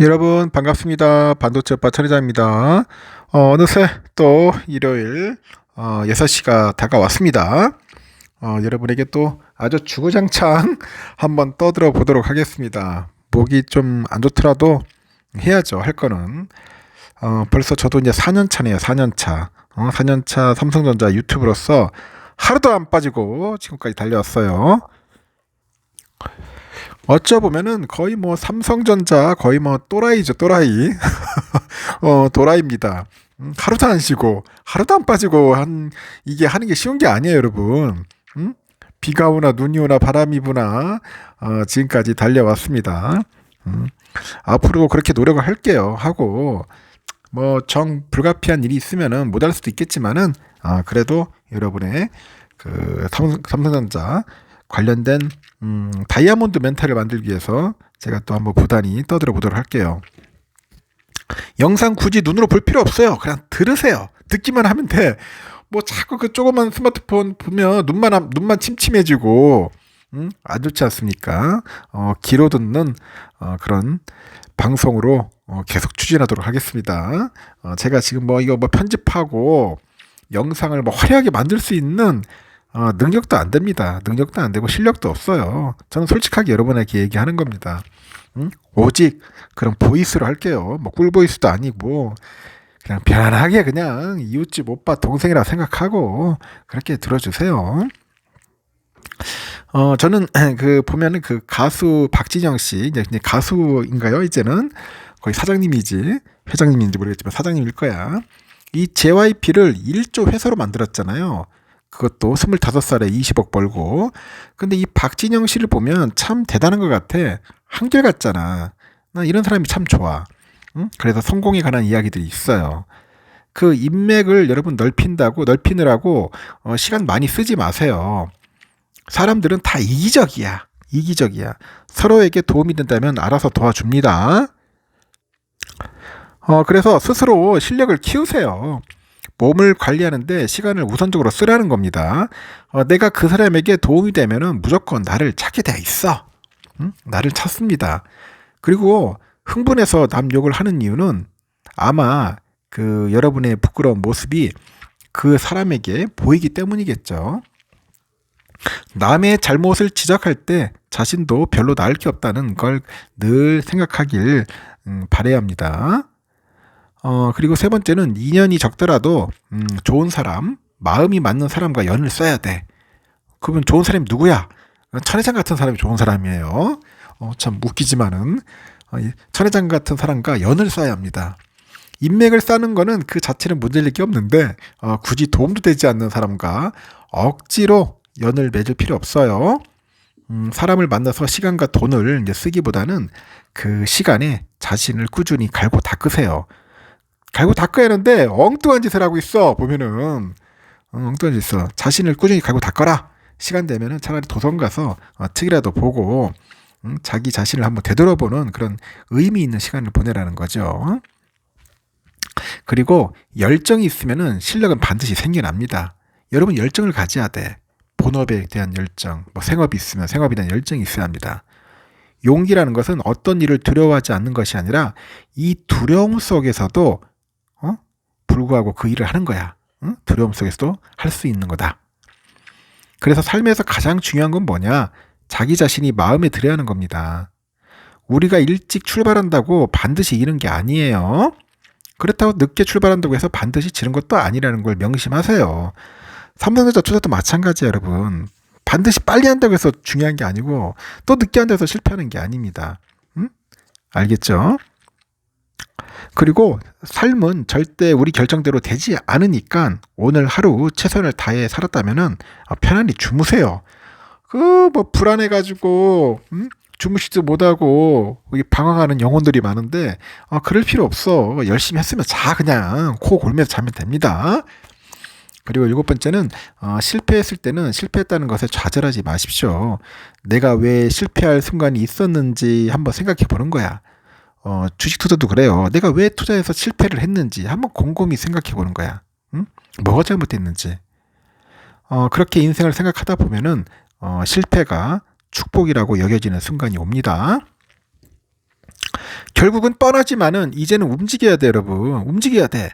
여러분 반갑습니다. 반도체 오빠 천혜자입니다. 어, 느새 또 일요일 어, 6시가 다가왔습니다. 어, 여러분에게 또 아주 주구장창 한번 떠들어 보도록 하겠습니다. 목이 좀 안 좋더라도 해야죠. 할 거는. 어, 벌써 저도 이제 4년 차네요. 4년 차. 어, 4년 차 삼성전자 유튜브로서 하루도 안 빠지고 지금까지 달려왔어요. 어쩌보면은 거의 뭐 삼성전자 거의 뭐 또라이죠 또라이. 어 도라이입니다. 음, 하루도 안 쉬고 하루도 안 빠지고 한 이게 하는 게 쉬운 게 아니에요 여러분. 음? 비가 오나 눈이 오나 바람이 부나 어, 지금까지 달려왔습니다. 음, 앞으로도 그렇게 노력을 할게요. 하고 뭐 정 불가피한 일이 있으면은 못할 수도 있겠지만은 아 그래도 여러분의 그 삼성, 삼성전자 관련된 음, 다이아몬드 멘탈을 만들기 위해서 제가 또 한번 부단히 떠들어 보도록 할게요. 영상 굳이 눈으로 볼 필요 없어요. 그냥 들으세요. 듣기만 하면 돼. 뭐 자꾸 그 조그만 스마트폰 보면 눈만 눈만 침침해지고 음? 안 좋지 않습니까? 어, 귀로 듣는 어, 그런 방송으로 어, 계속 추진하도록 하겠습니다. 어, 제가 지금 뭐 이거 뭐 편집하고 영상을 뭐 화려하게 만들 수 있는 어, 능력도 안 됩니다. 능력도 안 되고 실력도 없어요. 저는 솔직하게 여러분에게 얘기하는 겁니다. 응? 오직 그런 보이스로 할게요. 뭐 꿀보이스도 아니고 그냥 편안하게 그냥 이웃집 오빠 동생이라 생각하고 그렇게 들어주세요. 어 저는 그 보면은 그 가수 박진영 씨 이제 가수인가요? 이제는 거의 사장님이지 회장님인지 모르겠지만 사장님일 거야. 이 JYP를 1조 회사로 만들었잖아요. 그것도 25살에 20억 벌고. 근데 이 박진영 씨를 보면 참 대단한 것 같아. 한결같잖아. 나 이런 사람이 참 좋아. 응? 그래서 성공에 관한 이야기들이 있어요. 그 인맥을 여러분 넓힌다고, 넓히느라고 어, 시간 많이 쓰지 마세요. 사람들은 다 이기적이야. 이기적이야. 서로에게 도움이 된다면 알아서 도와줍니다. 어, 그래서 스스로 실력을 키우세요. 몸을 관리하는데 시간을 우선적으로 쓰라는 겁니다. 어, 내가 그 사람에게 도움이 되면은 무조건 나를 찾게 돼 있어. 응? 나를 찾습니다. 그리고 흥분해서 남 욕을 하는 이유는 아마 그 여러분의 부끄러운 모습이 그 사람에게 보이기 때문이겠죠. 남의 잘못을 지적할 때 자신도 별로 나을 게 없다는 걸 늘 생각하길 음, 바래야 합니다. 어, 그리고 세 번째는 인연이 적더라도, 음, 좋은 사람, 마음이 맞는 사람과 연을 써야 돼. 그러면 좋은 사람이 누구야? 천혜장 같은 사람이 좋은 사람이에요. 어, 참 웃기지만은, 어, 천혜장 같은 사람과 연을 써야 합니다. 인맥을 쌓는 거는 그 자체는 문제일 게 없는데, 어, 굳이 도움도 되지 않는 사람과 억지로 연을 맺을 필요 없어요. 음, 사람을 만나서 시간과 돈을 쓰기보다는 그 시간에 자신을 꾸준히 갈고 닦으세요. 갈고 닦아야 하는데 엉뚱한 짓을 하고 있어 보면은 어, 엉뚱한 짓 있어 자신을 꾸준히 갈고 닦아라 시간 되면은 차라리 도서관 가서 어, 책이라도 보고 음, 자기 자신을 한번 되돌아보는 그런 의미 있는 시간을 보내라는 거죠. 그리고 열정이 있으면은 실력은 반드시 생겨납니다. 여러분 열정을 가져야 돼. 본업에 대한 열정, 뭐 생업이 있으면 생업에 대한 열정이 있어야 합니다. 용기라는 것은 어떤 일을 두려워하지 않는 것이 아니라 이 두려움 속에서도 불구하고 그 일을 하는 거야. 응? 두려움 속에서도 할 수 있는 거다. 그래서 삶에서 가장 중요한 건 뭐냐? 자기 자신이 마음에 들어야 하는 겁니다. 우리가 일찍 출발한다고 반드시 이는 게 아니에요. 그렇다고 늦게 출발한다고 해서 반드시 지는 것도 아니라는 걸 명심하세요. 삼성전자 투자도 마찬가지예요, 여러분. 반드시 빨리 한다고 해서 중요한 게 아니고 또 늦게 한다고 해서 실패하는 게 아닙니다. 응? 알겠죠? 그리고 삶은 절대 우리 결정대로 되지 않으니까 오늘 하루 최선을 다해 살았다면은 아, 편안히 주무세요. 그 뭐 불안해가지고 음? 주무시지 못하고 방황하는 영혼들이 많은데 아, 그럴 필요 없어. 열심히 했으면 자 그냥 코 골면서 자면 됩니다. 그리고 일곱 번째는 어, 실패했을 때는 실패했다는 것에 좌절하지 마십시오. 내가 왜 실패할 순간이 있었는지 한번 생각해 보는 거야. 어, 주식 투자도 그래요. 내가 왜 투자해서 실패를 했는지 한번 곰곰이 생각해 보는 거야. 응? 뭐가 잘못됐는지. 어, 그렇게 인생을 생각하다 보면은 어, 실패가 축복이라고 여겨지는 순간이 옵니다. 결국은 뻔하지만은 이제는 움직여야 돼, 여러분. 움직여야 돼.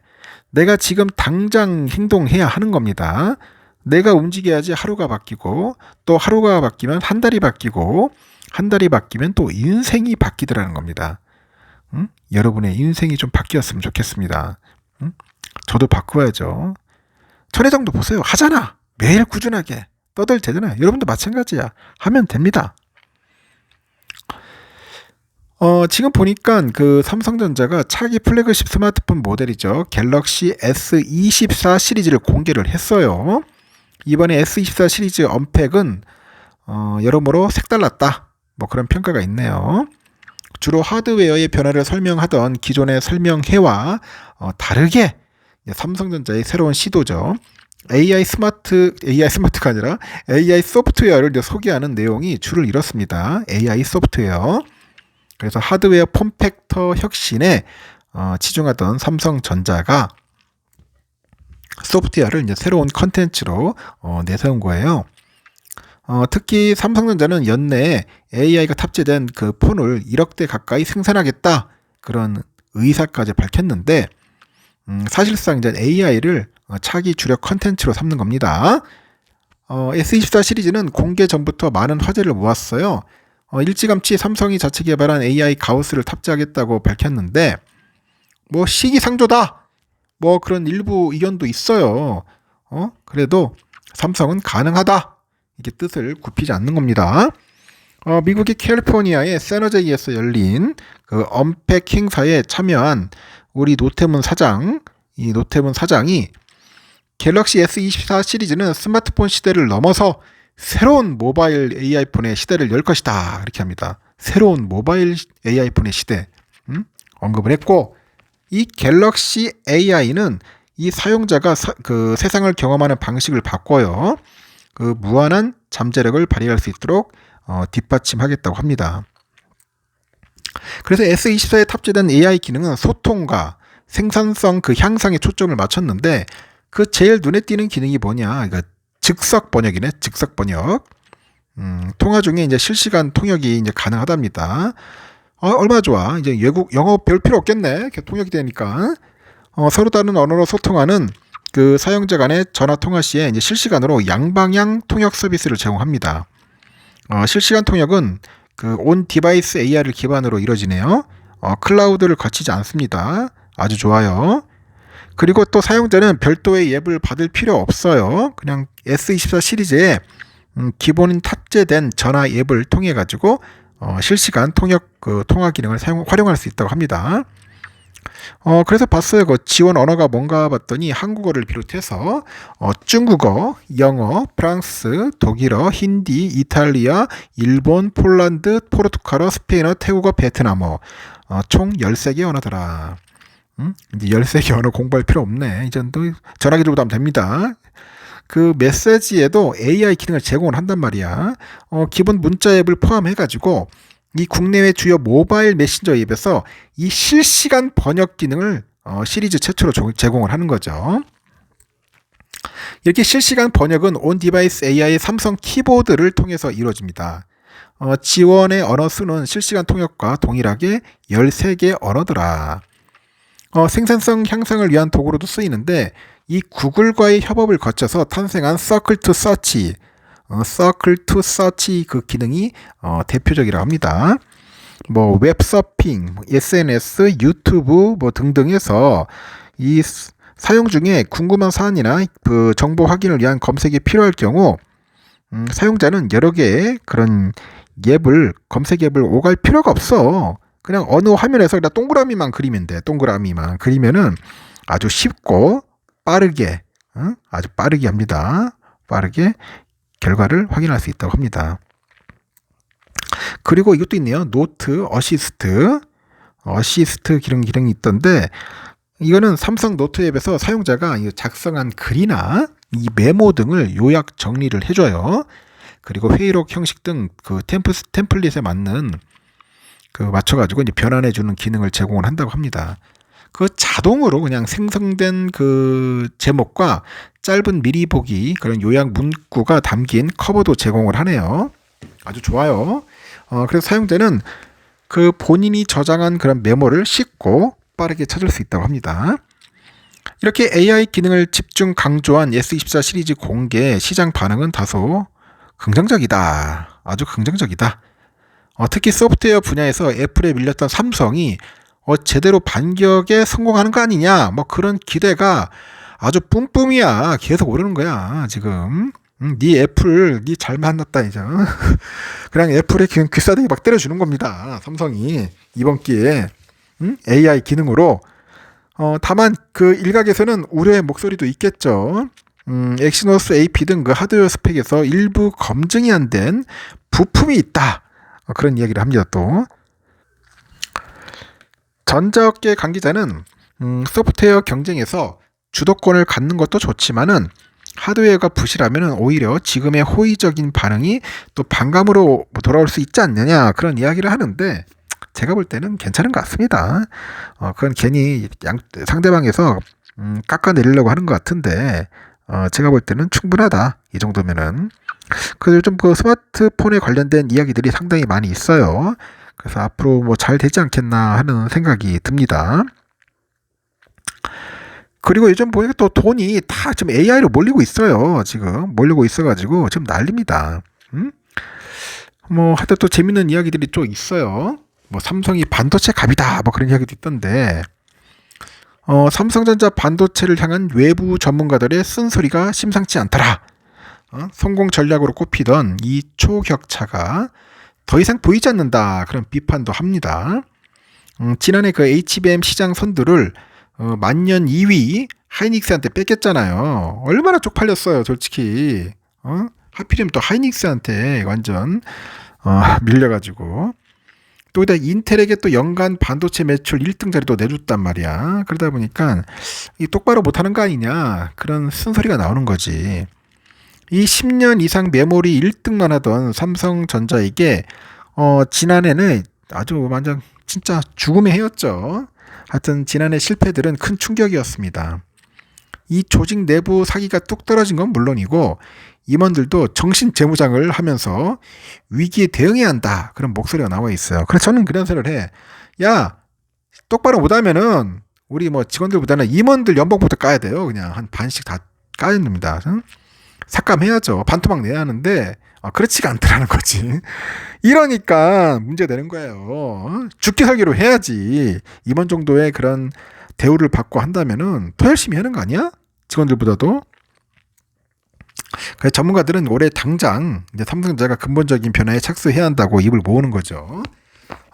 내가 지금 당장 행동해야 하는 겁니다. 내가 움직여야지 하루가 바뀌고 또 하루가 바뀌면 한 달이 바뀌고 한 달이 바뀌면 또 인생이 바뀌더라는 겁니다. 응? 여러분의 인생이 좀 바뀌었으면 좋겠습니다. 응? 저도 바꾸어야죠. 천혜정도 보세요. 하잖아. 매일 꾸준하게 떠들대잖아요. 여러분도 마찬가지야. 하면 됩니다. 어, 지금 보니까 그 삼성전자가 차기 플래그십 스마트폰 모델이죠. 갤럭시 S24 시리즈를 공개를 했어요. 이번에 S24 시리즈 언팩은 어, 여러모로 색달랐다. 뭐 그런 평가가 있네요. 주로 하드웨어의 변화를 설명하던 기존의 설명회와 어, 다르게 삼성전자의 새로운 시도죠. AI 스마트, AI 스마트가 아니라 AI 소프트웨어를 소개하는 내용이 줄을 이뤘습니다. AI 소프트웨어. 그래서 하드웨어 폼팩터 혁신에 어, 치중하던 삼성전자가 소프트웨어를 이제 새로운 컨텐츠로 어, 내세운 거예요. 어, 특히 삼성전자는 연내에 AI가 탑재된 그 폰을 1억 대 가까이 생산하겠다 그런 의사까지 밝혔는데 음, 사실상 이제 AI를 어, 차기 주력 컨텐츠로 삼는 겁니다. 어, S24 시리즈는 공개 전부터 많은 화제를 모았어요. 어, 일찌감치 삼성이 자체 개발한 AI 가우스를 탑재하겠다고 밝혔는데 뭐 시기상조다 뭐 그런 일부 의견도 있어요. 어 그래도 삼성은 가능하다 이게 뜻을 굽히지 않는 겁니다. 어, 미국의 캘리포니아의 세너제이에서 열린 그 언팩 행사에 참여한 우리 노태문 사장 이 노태문 사장이 갤럭시 S24 시리즈는 스마트폰 시대를 넘어서 새로운 모바일 AI폰의 시대를 열 것이다. 이렇게 합니다. 새로운 모바일 AI폰의 시대. 음? 언급을 했고, 이 갤럭시 AI는 이 사용자가 사, 그 세상을 경험하는 방식을 바꿔요. 그 무한한 잠재력을 발휘할 수 있도록 어, 뒷받침하겠다고 합니다. 그래서 S24에 탑재된 AI 기능은 소통과 생산성 그 향상에 초점을 맞췄는데 그 제일 눈에 띄는 기능이 뭐냐? 그러니까 즉석 번역이네. 즉석 번역. 음, 통화 중에 이제 실시간 통역이 이제 가능하답니다. 어, 얼마 좋아. 이제 외국 영어 배울 필요 없겠네. 통역이 되니까. 어, 서로 다른 언어로 소통하는 그 사용자 간의 전화 통화 시에 이제 실시간으로 양방향 통역 서비스를 제공합니다. 어, 실시간 통역은 그 온 디바이스 AI를 기반으로 이루어지네요. 어, 클라우드를 거치지 않습니다. 아주 좋아요. 그리고 또 사용자는 별도의 앱을 받을 필요 없어요. 그냥 S24 시리즈에 음, 기본 탑재된 전화 앱을 통해 가지고 어, 실시간 통역 그 통화 기능을 사용 활용할 수 있다고 합니다. 어, 그래서 봤어요. 그 지원 언어가 뭔가 봤더니 한국어를 비롯해서 어, 중국어, 영어, 프랑스, 독일어, 힌디, 이탈리아, 일본, 폴란드, 포르투갈어, 스페인어, 태국어, 베트남어 어, 총 13개 언어더라. 음? 이제 13개 언어 공부할 필요 없네. 이젠 또 전화기로부터 하면 됩니다. 그 메시지에도 AI 기능을 제공을 한단 말이야. 어, 기본 문자 앱을 포함해가지고 이 국내외 주요 모바일 메신저 앱에서 이 실시간 번역 기능을 어, 시리즈 최초로 제공을 하는 거죠. 이렇게 실시간 번역은 온 디바이스 AI의 삼성 키보드를 통해서 이루어집니다. 어, 지원의 언어 수는 실시간 통역과 동일하게 13개 언어더라. 어, 생산성 향상을 위한 도구로도 쓰이는데 이 구글과의 협업을 거쳐서 탄생한 서클 투 서치, 어, 서클 투 서치 그 기능이 어, 대표적이라고 합니다. 뭐 웹서핑, SNS, 유튜브 뭐 등등에서 이 사용 중에 궁금한 사안이나 그 정보 확인을 위한 검색이 필요할 경우 음, 사용자는 여러 개의 그런 앱을 검색 앱을 오갈 필요가 없어. 그냥 어느 화면에서 그냥 동그라미만 그리면 돼. 동그라미만 그리면은 아주 쉽고 빠르게 어? 아주 빠르게 합니다. 빠르게 결과를 확인할 수 있다고 합니다. 그리고 이것도 있네요. 노트 어시스트 어시스트 기능 기능이 있던데 이거는 삼성 노트 앱에서 사용자가 작성한 글이나 이 메모 등을 요약 정리를 해줘요. 그리고 회의록 형식 등 그 템플, 템플릿에 맞는 그 맞춰가지고 이제 변환해주는 기능을 제공을 한다고 합니다. 그 자동으로 그냥 생성된 그 제목과 짧은 미리 보기 그런 요약 문구가 담긴 커버도 제공을 하네요. 아주 좋아요. 어, 그래서 사용자는 그 본인이 저장한 그런 메모를 쉽고 빠르게 찾을 수 있다고 합니다. 이렇게 AI 기능을 집중 강조한 S24 시리즈 공개 시장 반응은 다소 긍정적이다. 아주 긍정적이다. 어, 특히 소프트웨어 분야에서 애플에 밀렸던 삼성이 어, 제대로 반격에 성공하는 거 아니냐. 뭐 그런 기대가 아주 뿜뿜이야. 계속 오르는 거야. 지금. 음, 네 애플, 네 잘 만났다 이제. 그냥 애플에 귀싸대기 막 때려주는 겁니다. 삼성이 이번 기회에 음? AI 기능으로. 어, 다만 그 일각에서는 우려의 목소리도 있겠죠. 음, 엑시노스 AP 등 그 하드웨어 스펙에서 일부 검증이 안 된 부품이 있다. 어, 그런 이야기를 합니다. 또 전자업계 관계자는 음, 소프트웨어 경쟁에서 주도권을 갖는 것도 좋지만은 하드웨어가 부실하면 오히려 지금의 호의적인 반응이 또 반감으로 돌아올 수 있지 않느냐 그런 이야기를 하는데 제가 볼 때는 괜찮은 것 같습니다. 어, 그건 괜히 양, 상대방에서 음, 깎아내리려고 하는 것 같은데 어, 제가 볼 때는 충분하다 이 정도면은 그 요즘 그 스마트폰에 관련된 이야기들이 상당히 많이 있어요. 그래서 앞으로 뭐 잘 되지 않겠나 하는 생각이 듭니다. 그리고 요즘 보니까 또 돈이 다 지금 AI로 몰리고 있어요. 지금 몰리고 있어가지고 지금 난립니다. 음? 뭐 하여튼 또 재밌는 이야기들이 또 있어요. 뭐 삼성이 반도체 갑이다 뭐 그런 이야기도 있던데 어, 삼성전자 반도체를 향한 외부 전문가들의 쓴소리가 심상치 않더라. 어? 성공 전략으로 꼽히던 이 초격차가 더 이상 보이지 않는다. 그런 비판도 합니다. 음, 지난해 그 HBM 시장 선두를 어, 만년 2위 하이닉스한테 뺏겼잖아요. 얼마나 쪽팔렸어요, 솔직히. 어? 하필이면 또 하이닉스한테 완전 어, 밀려가지고 또 이다 인텔에게 또 연간 반도체 매출 1등 자리도 내줬단 말이야. 그러다 보니까 이 똑바로 못하는 거 아니냐 그런 쓴소리가 나오는 거지. 이 10년 이상 메모리 1등만 하던 삼성전자에게 어, 지난해는 아주 완전 진짜 죽음의 해였죠. 하여튼 지난해 실패들은 큰 충격이었습니다. 이 조직 내부 사기가 뚝 떨어진 건 물론이고 임원들도 정신 재무장을 하면서 위기에 대응해야 한다. 그런 목소리가 나와 있어요. 그래서 저는 그런 소리를 해. 야, 똑바로 못하면은 우리 뭐 직원들보다는 임원들 연봉부터 까야 돼요. 그냥 한 반씩 다 까야 됩니다. 삭감해야죠. 반토막 내야 하는데 아, 그렇지가 않더라는 거지. 이러니까 문제 되는 거예요. 죽기 살기로 해야지. 임원 정도의 그런 대우를 받고 한다면은 더 열심히 하는 거 아니야? 직원들보다도. 그래서 전문가들은 올해 당장 이제 삼성전자가 근본적인 변화에 착수해야 한다고 입을 모으는 거죠.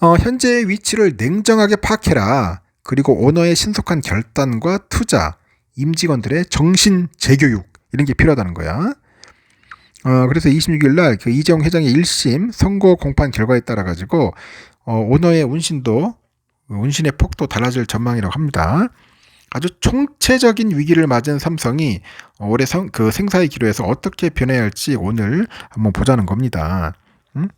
어, 현재의 위치를 냉정하게 파악해라. 그리고 오너의 신속한 결단과 투자, 임직원들의 정신 재교육 이런 게 필요하다는 거야. 어, 그래서 26일 날그 이재용 회장의 1심 선거 공판 결과에 따라 가지고 어, 오너의 운신도 운신의 폭도 달라질 전망이라고 합니다. 아주 총체적인 위기를 맞은 삼성이 올해 성, 그 생사의 기로에서 어떻게 변해야 할지 오늘 한번 보자는 겁니다. 음?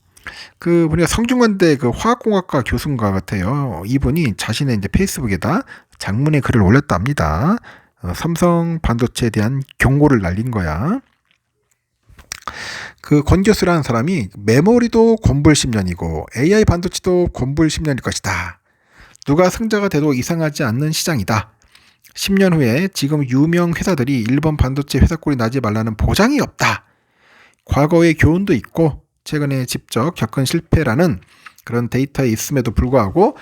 그 우리가 성균관대 그 화학공학과 교수인가 같아요. 이분이 자신의 이제 페이스북에다 장문의 글을 올렸답니다. 어, 삼성 반도체에 대한 경고를 날린 거야. 그 권 교수라는 사람이 메모리도 곤불 10년이고 AI 반도체도 곤불 10년일 것이다. 누가 승자가 돼도 이상하지 않는 시장이다. 10년 후에 지금 유명 회사들이 일본 반도체 회사 꼴이 나지 말라는 보장이 없다. 과거의 교훈도 있고 최근에 직접 겪은 실패라는 그런 데이터에 있음에도 불구하고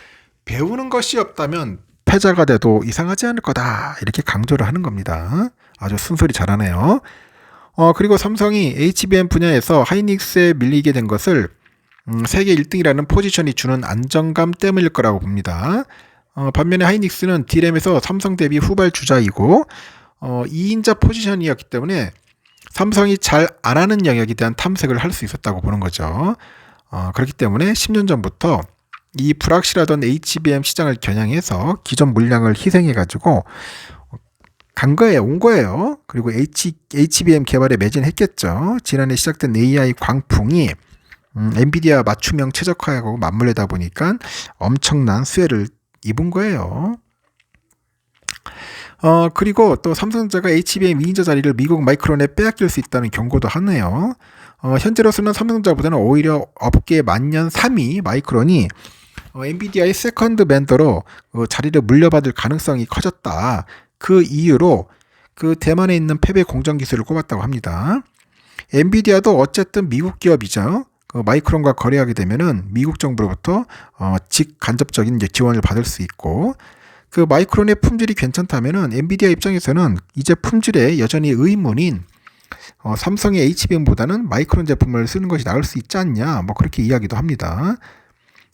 배우는 것이 없다면 패자가 돼도 이상하지 않을 거다. 이렇게 강조를 하는 겁니다. 아주 순소리 잘하네요. 어, 그리고 삼성이 HBM 분야에서 하이닉스에 밀리게 된 것을 음, 세계 1등이라는 포지션이 주는 안정감 때문일 거라고 봅니다. 어, 반면에 하이닉스는 디램에서 삼성 대비 후발 주자이고 어, 2인자 포지션이었기 때문에 삼성이 잘 안 하는 영역에 대한 탐색을 할 수 있었다고 보는 거죠. 어, 그렇기 때문에 10년 전부터 이 불확실하던 HBM 시장을 겨냥해서 기존 물량을 희생해가지고 간 거예요, 온 거예요. 그리고 H, HBM 개발에 매진했겠죠. 지난해 시작된 AI 광풍이 음, 엔비디아 맞춤형 최적화하고 맞물리다 보니까 엄청난 수혜를 입은 거예요. 어, 그리고 또 삼성전자가 HBM 2인자 자리를 미국 마이크론에 빼앗길 수 있다는 경고도 하네요. 어, 현재로서는 삼성전자보다는 오히려 업계 만년 3위 마이크론이 어, 엔비디아의 세컨드 벤더로 어, 자리를 물려받을 가능성이 커졌다. 그 이유로 그 대만에 있는 패배 공정 기술을 꼽았다고 합니다. 엔비디아도 어쨌든 미국 기업이죠. 그 마이크론과 거래하게 되면은 미국 정부로부터 어, 직간접적인 이제 지원을 받을 수 있고 그 마이크론의 품질이 괜찮다면은 엔비디아 입장에서는 이제 품질에 여전히 의문인 어, 삼성의 HBM보다는 마이크론 제품을 쓰는 것이 나을 수 있지 않냐 뭐 그렇게 이야기도 합니다.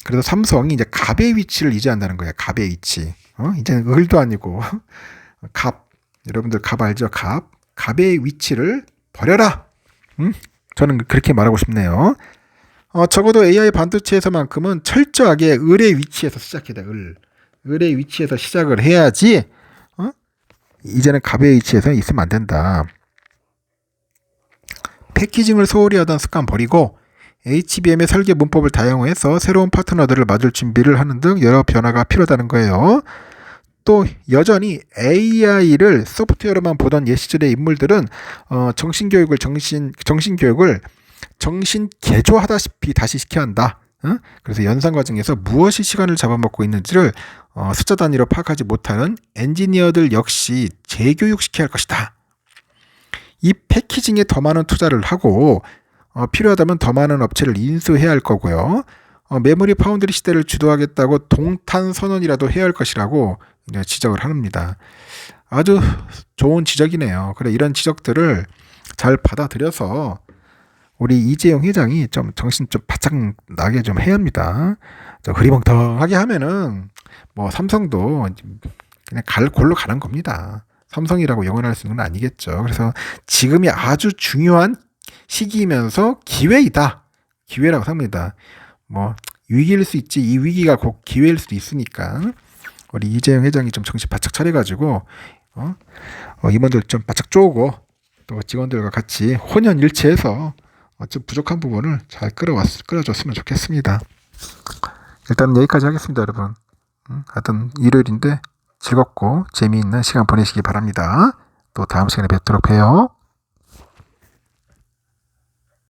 그래서 삼성이 이제 갑의 위치를 유지한다는 거예요. 갑의 위치. 어? 이제는 을도 아니고 갑. 여러분들 갑 알죠? 갑. 갑의 위치를 버려라. 음? 저는 그렇게 말하고 싶네요. 어, 적어도 AI 반도체에서만큼은 철저하게 을의 위치에서 시작해야 돼. 을. 을의 위치에서 시작을 해야지. 어? 이제는 갑의 위치에서 있으면 안 된다. 패키징을 소홀히 하던 습관 버리고 HBM의 설계 문법을 다양화해서 새로운 파트너들을 맞을 준비를 하는 등 여러 변화가 필요하다는 거예요. 또 여전히 AI를 소프트웨어로만 보던 옛 시절의 인물들은 어, 정신 교육을 정신 정신 교육을 정신 개조하다시피 다시 시켜야 한다. 어? 그래서 연산 과정에서 무엇이 시간을 잡아먹고 있는지를 어, 숫자 단위로 파악하지 못하는 엔지니어들 역시 재교육시켜야 할 것이다. 이 패키징에 더 많은 투자를 하고 어, 필요하다면 더 많은 업체를 인수해야 할 거고요. 어, 메모리 파운드리 시대를 주도하겠다고 동탄 선언이라도 해야 할 것이라고 지적을 합니다. 아주 좋은 지적이네요. 그래 이런 지적들을 잘 받아들여서 우리 이재용 회장이 좀 정신 좀 바짝 나게 좀 해야 합니다. 저 흐리멍텅하게 하면은 뭐 삼성도 그냥 갈 골로 가는 겁니다. 삼성이라고 영원할 수는 아니겠죠. 그래서 지금이 아주 중요한 시기이면서 기회이다. 기회라고 삽니다. 뭐 위기일 수 있지 이 위기가 곧 기회일 수도 있으니까 우리 이재용 회장이 좀 정신 바짝 차려가지고 어? 어, 임원들 좀 바짝 쪼고 또 직원들과 같이 혼연일체해서 어, 좀 부족한 부분을 잘 끌어왔 끌어줬으면 좋겠습니다. 일단 여기까지 하겠습니다, 여러분. 음, 하여튼 일요일인데 즐겁고 재미있는 시간 보내시기 바랍니다. 또 다음 시간에 뵙도록 해요.